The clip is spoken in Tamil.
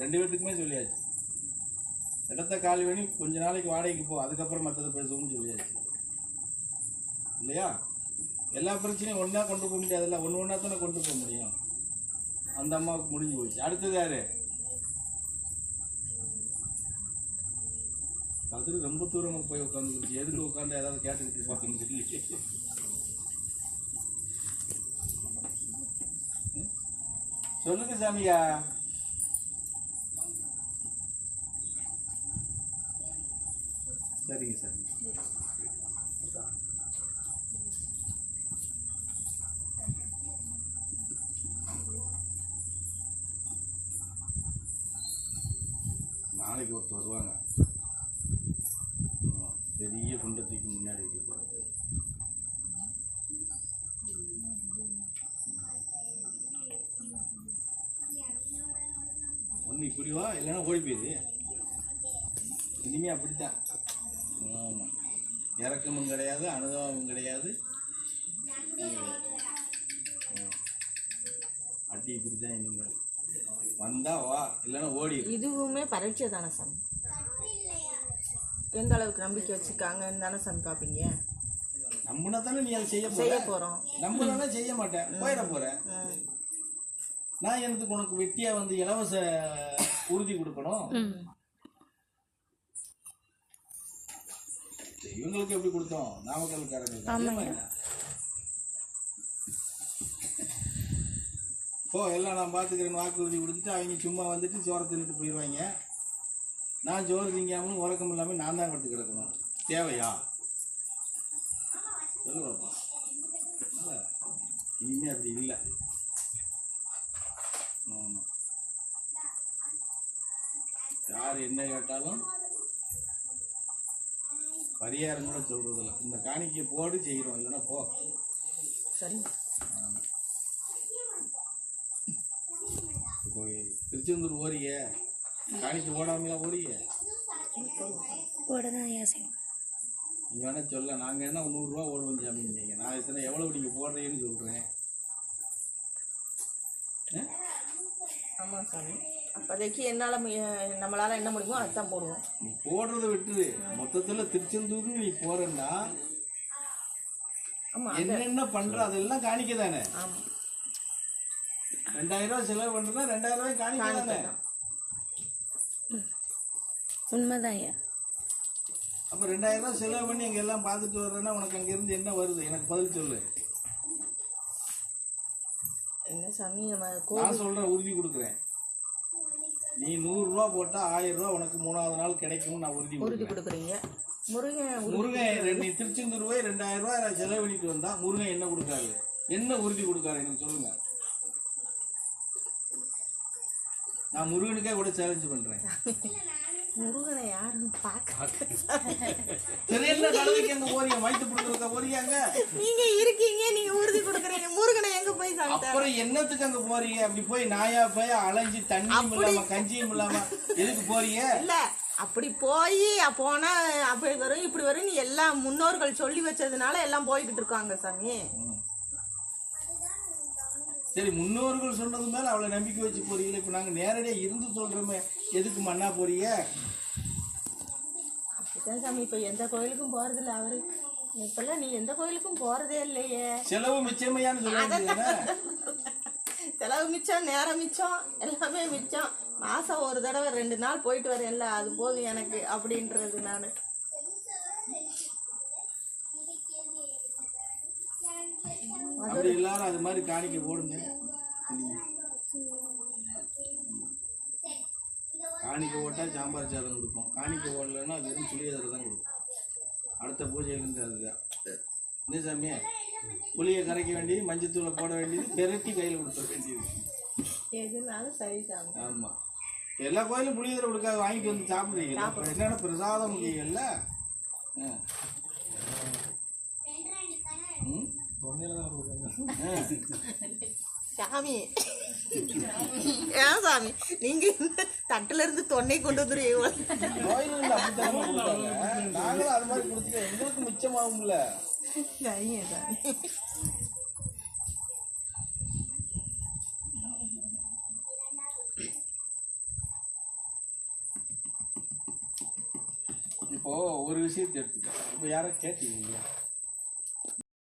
ரெண்டு பேர்த்துக்குமே சொல்லியாச்சு. இடத்த காலி பண்ணி கொஞ்ச நாளைக்கு வாடகைக்கு போ அதுக்கப்புறம் மற்றதை பேசுவோம்னு சொல்லியாச்சு. இல்லையா? எல்லா பிரச்சனையும் ஒன்றா கொண்டு போக முடியாதுல்ல ஒன்று ஒன்றா தானே கொண்டு போக முடியும். அந்த அம்மாவுக்கு முடிஞ்சு போச்சு. அடுத்தது யாரு? கதிர் ரொம்ப தூரமாக போய் உட்காந்துக்கிச்சு எதுக்கு உட்காந்து ஏதாவது கேட்டுக்கிட்டு இருப்பாங்கன்னு சொல்லி சொல்லுங்க சாமியா. சரிங்க சார். நாளைக்கு ஒருத்தர் வருவாங்க. பெரிய குண்டத்துக்கு முன்னாடி போகிறது ஒன்று இப்படி வா இல்லைன்னா ஓடி போயிடு இனிமே அப்படித்தான். ஆமாம் இறக்கமும் கிடையாது அனுதாபமும் கிடையாது. அட்டி இப்படி தான் இனிமேல். வந்தா வா இல்லைன்னா ஓடிடு இதுவுமே பரீட்சை தானே சாமி? எந்த அளவுக்கு நம்பிக்கை வச்சுருக்காங்கன்னு தானே சாமி பார்ப்பீங்க? நம்பினா தானே நீ அதை செய்ய செய்ய போகிறோம் நம்பலன்னா செய்ய மாட்டேன் போயிட போறேன் நான் எனக்கு உனக்கு வெட்டியா வந்து இலவச உறுதி கொடுக்கணும்? இவங்களுக்கு எப்படி கொடுத்தோம்? மாதிரிதான். போ எல்லாம் நான் பார்த்துக்கிறேன்னு வாக்குறுதி கொடுத்துட்டு அவங்க சும்மா வந்துட்டு சோறை தின்னுட்டு போயிடுவாங்க நான் சோறு திங்காமல் உறக்கம் இல்லாமல் நான் தான் படுத்து கிடக்கணும். தேவையா? சொல்லு இல்ல, இனிமே அப்படி இல்லை. ஆமா. யார் என்ன கேட்டாலும் பரிகாரம் கூட சொல்றதில்ல. இந்த காணிக்கை போடு செய்கிறோம் இல்லைன்னா போ. சரிங்க இப்போ திருச்செந்தூர் ஓரிய காணிக்கை ஓடாமலாம் ஓடிய உடனே யோசிங்க நீ வேணா சொல்ல நாங்கள் என்ன நூறுரூவா ஓடுவோம் சாமி நீங்கள் நான் இத்தனை எவ்வளோ நீங்கள் போடுறீங்கன்னு சொல்கிறேன் ஆமாம் சாமி. அப்போதைக்கு என்னால் நம்மளால் என்ன முடியுமோ அதுதான் போடுவோம். நீ போடுறதை விட்டுரு. மொத்தத்தில் திருச்செந்தூர்னு நீ போறேன்னா ஆமாம் என்னென்ன பண்ற அதெல்லாம் காணிக்க தானே ஆமாம் ரெண்டாயிரம் ரூபாய் செலவு பண்றதுனா ரெண்டாயிரம் ரூபாய் காணிக்க தானே உண்மைதான் ஐயா. அப்ப ரெண்டாயிரம் ரூபாய் செலவு பண்ணி அங்க எல்லாம் பார்த்துட்டு வர்றேன்னா உனக்கு அங்க இருந்து என்ன வருது? எனக்கு பதில் சொல்லு. என்ன சாமி நம்ம நான் சொல்றேன் உறுதி கொடுக்குறேன். நீ நூறு ரூபா போட்டா ஆயிரம் ரூபாய் உனக்கு மூணாவது நாள் கிடைக்கும்னு நான் உறுதி உறுதி கொடுக்குறேன். கொடுக்குறீங்க. முருகன் முருகன் ரெண்டு- நீ திருச்செந்தூர் போய் ரெண்டாயிரம் ரூபாய் நான் செலவு பண்ணிட்டு வந்தா முருகன் என்ன கொடுக்காரு? என்ன உறுதி கொடுக்காரு எனக்கு சொல்லுங்க. நான் முருகனுக்கே கூட சேலஞ்ச் பண்றேன். முருகனை யாரும் பார்க்க சரி என்ன கழுதைக்கு அங்க போறீங்க வயிற்று கொடுக்குறதுக்கா போறீங்க அங்க நீங்க இருக்கீங்க நீங்க உறுதி கொடுக்குறீங்க முருகனை எங்க போய் சாமி தர- அப்புறம் என்னத்துக்கு அங்க போறீங்க? அப்படி போய் நாயா போய் அலைஞ்சு தண்ணியும் இல்லாம கஞ்சியும் இல்லாம எதுக்கு போறீங்க? இல்ல அப்படி போய் போனா அப்படி வரும் இப்படி வரும் நீ எல்லாம் முன்னோர்கள் சொல்லி வச்சதுனால எல்லாம் போய்கிட்டு இருக்காங்க சாமி. சரி முன்னோர்கள் சொன்னது மேல அவ்வளவு நம்பிக்கை வச்சு போறீங்களே இப்ப நாங்க நேரடியா இருந்து சொல்றோமே எதுக்கு மண்ணா போறீங்க? அப்படிதான் சாமி இப்ப எந்த கோயிலுக்கும் போறது இல்ல அவரு. இப்பெல்லாம் நீ எந்த கோயிலுக்கும் போறதே இல்லையே. செலவு மிச்சமையான்னு சொல்ல வேண்டியதுதானே? செலவு மிச்சம் நேரம் மிச்சம் எல்லாமே மிச்சம். மாசம் ஒரு தடவை ரெண்டு நாள் போயிட்டு வரேன்ல அது போதும் எனக்கு அப்படின்றது நான். அப்படி எல்லாரும் அது மாதிரி காணிக்க போடுங்க. காணிக்க போட்டா சாம்பார் சாதம் கொடுக்கும் காணிக்க போடலைன்னா வெறும் புளியதரை தான் கொடுக்கும் அடுத்த பூஜையிலேருந்து அதுதான். என்ன சாமியே? புளியை கரைக்க வேண்டியது மஞ்சத்தூளை போட வேண்டியது பெரட்டி கையில் கொடுத்துட வேண்டியது. எதுனாலும் சரி சாமி ஆமா. எல்லா கோயிலும் புளியோதரை கொடுக்காது வாங்கிட்டு வந்து சாப்பிடுறீங்க. என்னென்ன பிரசாதம் இல்ல சாமி. ஏன் சாமி? நீங்க தட்டுல இருந்து தொன்னை கொண்டு வந்துருவீங்க கொடுத்தாங்க நாங்களும் அது மாதிரி கொடுத்துட்டு எங்களுக்கு மிச்சமாகும்ல. नहीं है जानी இப்போ ஒரு விஷயத்தை எடுத்துக்க இப்போ யாரும் கேட்டீங்க